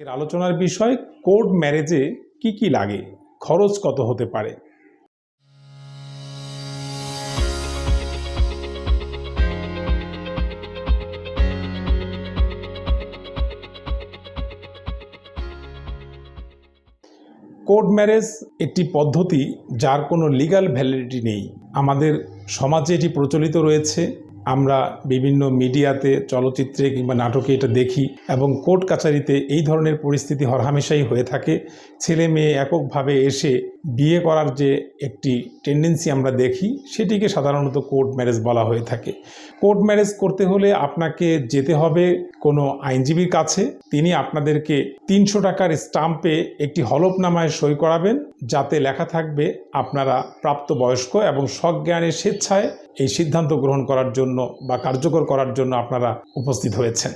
এর আলোচনার বিষয় কোর্ট ম্যারেজে কি কি লাগে? খরচ কত হতে পারে? কোর্ট ম্যারেজ একটি পদ্ধতি যার কোনো লিগ্যাল ভ্যালিডিটি নেই। আমাদের সমাজে এটি প্রচলিত রয়েছে। আমরা বিভিন্ন মিডিয়াতে, চলচ্চিত্রে কিংবা নাটকে এটা দেখি এবং কোর্ট কাছারিতে এই ধরনের পরিস্থিতি হরহামেশাই হয়ে থাকে। ছেলে মেয়ে এককভাবে এসে বিয়ে করার যে একটি টেন্ডেন্সি আমরা দেখি, সেটিকে সাধারণত কোর্ট ম্যারেজ বলা হয়ে থাকে। কোর্ট ম্যারেজ করতে হলে আপনাকে যেতে হবে কোনো আইনজীবীর কাছে। তিনি আপনাদেরকে তিনশো টাকার স্টাম্পে একটি হলফনামায় সই করাবেন, যাতে লেখা থাকবে আপনারা প্রাপ্তবয়স্ক এবং সজ্ঞানের স্বেচ্ছায় এই সিদ্ধান্ত গ্রহণ করার জন্য বা কার্যকর করার জন্য আপনারা উপস্থিত হয়েছেন।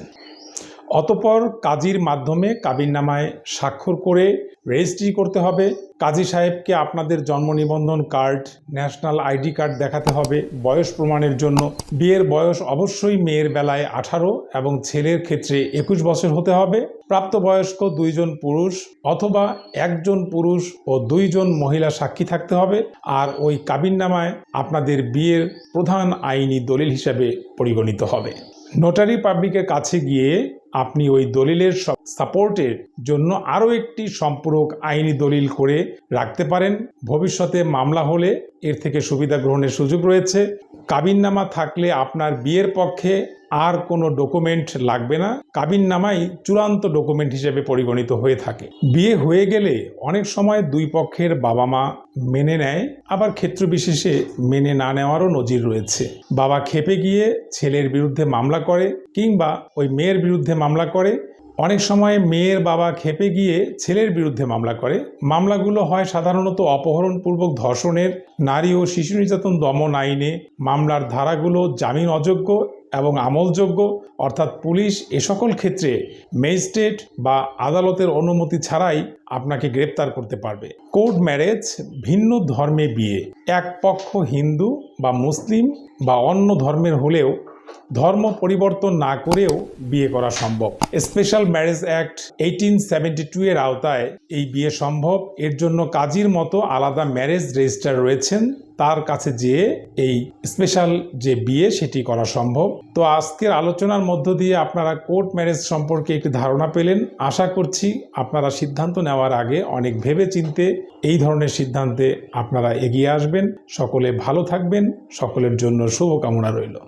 অতপর কাজীর মাধ্যমে কাবিননামায় স্বাক্ষর করে রেজিস্ট্রি করতে হবে। কাজী সাহেবকে আপনাদের জন্ম নিবন্ধন কার্ড, ন্যাশনাল আইডি কার্ড দেখাতে হবে। বয়স প্রমাণের জন্য। বিয়ের বয়স অবশ্যই মেয়ের বেলায় আঠারো এবং ছেলের ক্ষেত্রে একুশ বছর হতে হবে। প্রাপ্তবয়স্ক দুইজন পুরুষ অথবা একজন পুরুষ ও দুইজন মহিলা সাক্ষী থাকতে হবে। আর ওই কাবিননামায় আপনাদের বিয়ের প্রধান আইনি দলিল হিসাবে পরিগণিত হবে। নোটারি পাবলিকের কাছে গিয়ে আপনি ওই দলিলের সাপোর্টের জন্য আরও একটি সম্পূরক আইনি দলিল করে রাখতে পারেন। ভবিষ্যতে মামলা হলে এর থেকে সুবিধা গ্রহণের সুযোগ রয়েছে। কাবিননামা থাকলে আপনার বিয়ের পক্ষে আর কোনো ডকুমেন্ট লাগবে না, কাবিননামাই চূড়ান্ত ডকুমেন্ট হিসেবে পরিগণিত হয়ে থাকে। বিয়ে হয়ে গেলে অনেক সময় দুই পক্ষের বাবা মা মেনে নেয়, আবার ক্ষেত্র বিশেষে মেনে না নেওয়ারও নজির রয়েছে। বাবা খেপে গিয়ে ছেলের বিরুদ্ধে মামলা করে কিংবা ওই মেয়ের বিরুদ্ধে মামলা করে। অনেক সময় মেয়ের বাবা খেপে গিয়ে ছেলের বিরুদ্ধে মামলা করে। মামলাগুলো হয় সাধারণত অপহরণপূর্বক ধর্ষণের, নারী ও শিশু নির্যাতন দমন আইনে। মামলার ধারাগুলো জামিন অযোগ্য এবং আমলযোগ্য, অর্থাৎ পুলিশ এ সকল ক্ষেত্রে ম্যাজিস্ট্রেট বা আদালতের অনুমতি ছাড়াই আপনাকে গ্রেপ্তার করতে পারবে। কোর্ট ম্যারেজ, ভিন্ন ধর্মে বিয়ে, এক পক্ষ হিন্দু বা মুসলিম বা অন্য ধর্মের হলেও ধর্ম পরিবর্তন না করেও বিয়ে করা সম্ভব। Special marriage act eighteen seventy two এর আওতায় এই বিয়ে সম্ভব। এর জন্য কাজীর মতো আলাদা ম্যারেজ রেজিস্টার রয়েছেন তার কাছে যেয়ে এই স্পেশাল যে বিয়ে সেটি করা সম্ভব। তো আজকের আলোচনার মধ্য দিয়ে আপনারা কোর্ট ম্যারেজ সম্পর্কে একটি ধারণা পেলেন। আশা করছি আপনারা সিদ্ধান্ত নেওয়ার আগে অনেক ভেবে চিনতে এই ধরনের সিদ্ধান্তে আপনারা এগিয়ে আসবেন। সকলে ভালো থাকবেন। সকলের জন্য শুভকামনা রইল।